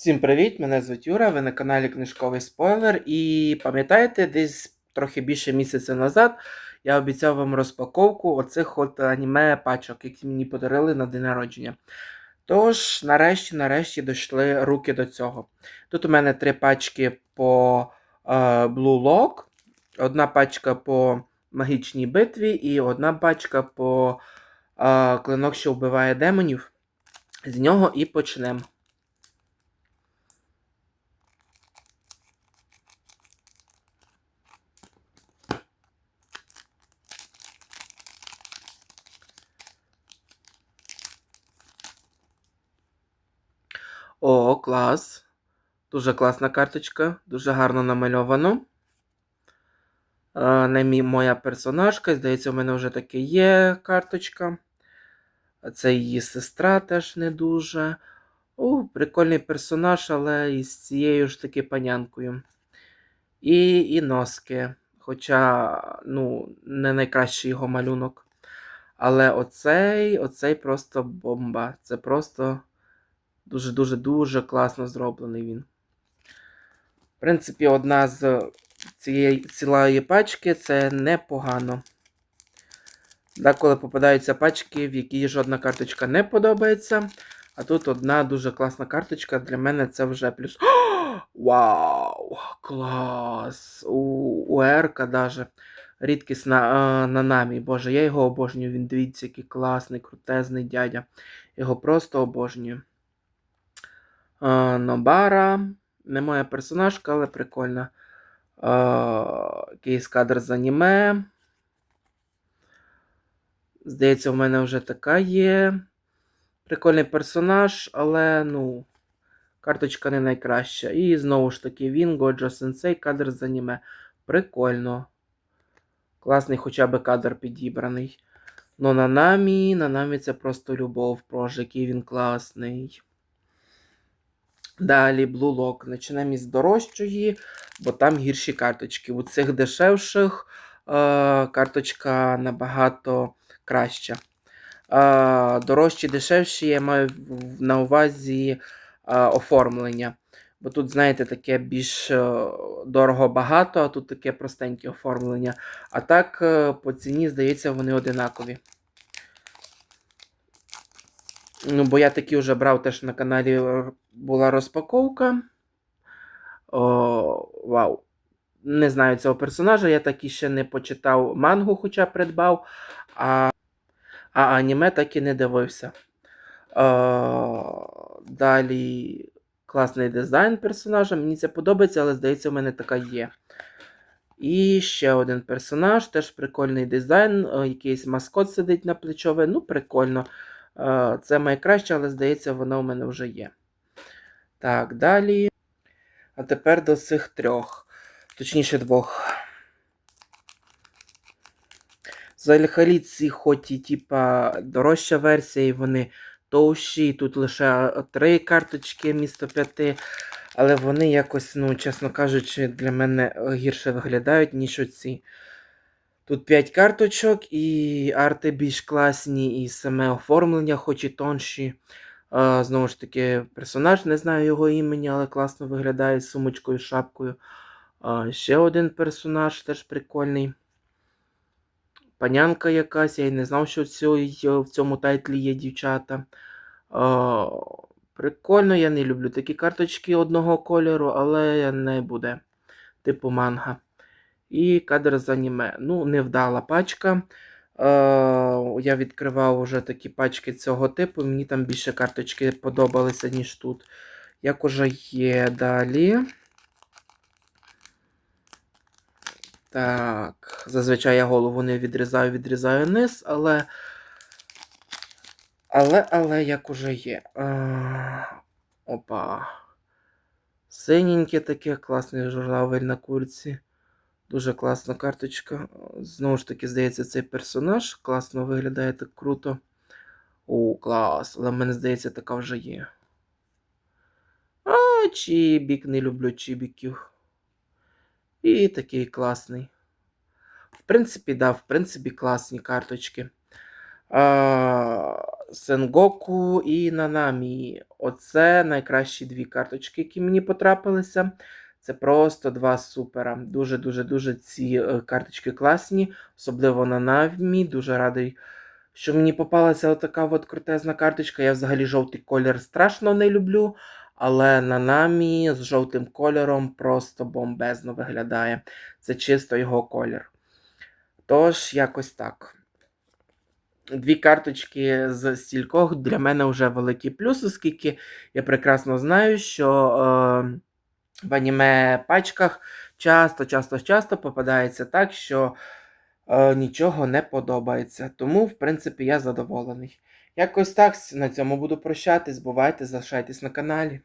Всім привіт! Мене звуть Юра, ви на каналі Книжковий Спойлер. І пам'ятаєте, десь трохи більше місяця назад я обіцяв вам розпаковку оцих от аніме пачок, які мені подарили на день народження. Тож, нарешті, нарешті дійшли руки до цього. Тут у мене три пачки по е, Blue Lock, одна пачка по магічній битві і одна пачка по е, клинок, що вбиває демонів. З нього і почнемо. О, клас. Дуже класна карточка, дуже гарно намальовано. Е, Не мій моя персонажка. Здається, у мене вже таке є карточка. Це її сестра теж не дуже. О, прикольний персонаж, але із цією ж таки панянкою. І, і носки. Хоча, ну, не найкращий його малюнок. Але оцей, оцей просто бомба. Це просто дуже-дуже дуже класно зроблений він. В принципі, одна з цієї цілої пачки це непогано. Деколи попадаються пачки, в якій жодна карточка не подобається. А тут одна дуже класна карточка. Для мене це вже плюс. О, вау! Клас! У, у Ерка даже. Рідкісна а, на намі. Боже, я його обожнюю. Він дивіться, який класний, крутезний дядя. Його просто обожнюю. Нобара. Не моя персонажка, але прикольна. Якийсь кадр з аніме. Здається, в мене вже така є. Прикольний персонаж, але, ну, карточка не найкраща. І знову ж таки, він, Годжо Сенсей, кадр з аніме. Прикольно. Класний хоча б кадр підібраний. Ну, на намі, на намі це просто любов, проже, який він класний. Далі Lock. Почнемо із дорожчої, бо там гірші карточки. У цих дешевших е, карточка набагато краща. Е, дорожчі, дешевші, я маю на увазі е, оформлення. Бо тут, знаєте, таке більш е, дорого багато, а тут таке простеньке оформлення. А так, е, по ціні, здається, вони одинакові. Ну, бо я такі вже брав теж на каналі е, була розпаковка. О, вау. Не знаю цього персонажа, я так і ще не почитав мангу, хоча придбав, а, а аніме так і не дивився. О, далі класний дизайн персонажа. Мені це подобається, але здається, в мене така є. І ще один персонаж, теж прикольний дизайн, е, якийсь маскот сидить на плечове. Ну, прикольно. Е, Це найкраще, але здається, воно в мене вже є. Так, далі. А тепер до цих трьох. Точніше, двох. Взагалі ці хоч і типа дорожча версія, і вони товщі, тут лише три карточки місто п'яти. Але вони якось, ну, чесно кажучи, для мене гірше виглядають, ніж оці. Тут 5 карточок, і арти більш класні, і саме оформлення, хоч і тонші. Е, Знову ж таки, персонаж, не знаю його імені, але класно виглядає з сумочкою, шапкою. Е, Ще один персонаж теж прикольний. Панянка якась, я й не знав, що в цьому тайтлі є дівчата. Е, Прикольно, я не люблю такі карточки одного кольору, але не буде. Типу манга. І кадр з аніме. Ну, невдала пачка. Е, я відкривав уже такі пачки цього типу. Мені там більше карточки подобалися, ніж тут. Як уже є далі. Так, зазвичай я голову не відрізаю, відрізаю низ, але. Але, але як уже є. А, опа. Синеньке таке, класний журавель на курці. Дуже класна карточка. Знову ж таки, здається, цей персонаж класно виглядає так круто. О, клас. Але в мене здається, така вже є. А, чібік, не люблю чібіків. І такий класний. В принципі, да, в принципі, класні карточки. А, Сенгоку і Нанамі. Оце найкращі дві карточки, які мені потрапилися. Це просто два супера. Дуже-дуже-дуже ці е, карточки класні, особливо на Навмі. Дуже радий, що мені попалася отака от крутезна карточка. Я взагалі жовтий колір страшно не люблю, але на намі з жовтим кольором просто бомбезно виглядає. Це чисто його колір. Тож, якось так. Дві карточки з стількох для мене вже великий плюс, оскільки я прекрасно знаю, що е, в аніме пачках часто, часто, часто попадається так, що е, нічого не подобається. Тому, в принципі, я задоволений. Якось так на цьому буду прощатись. Бувайте, залишайтесь на каналі.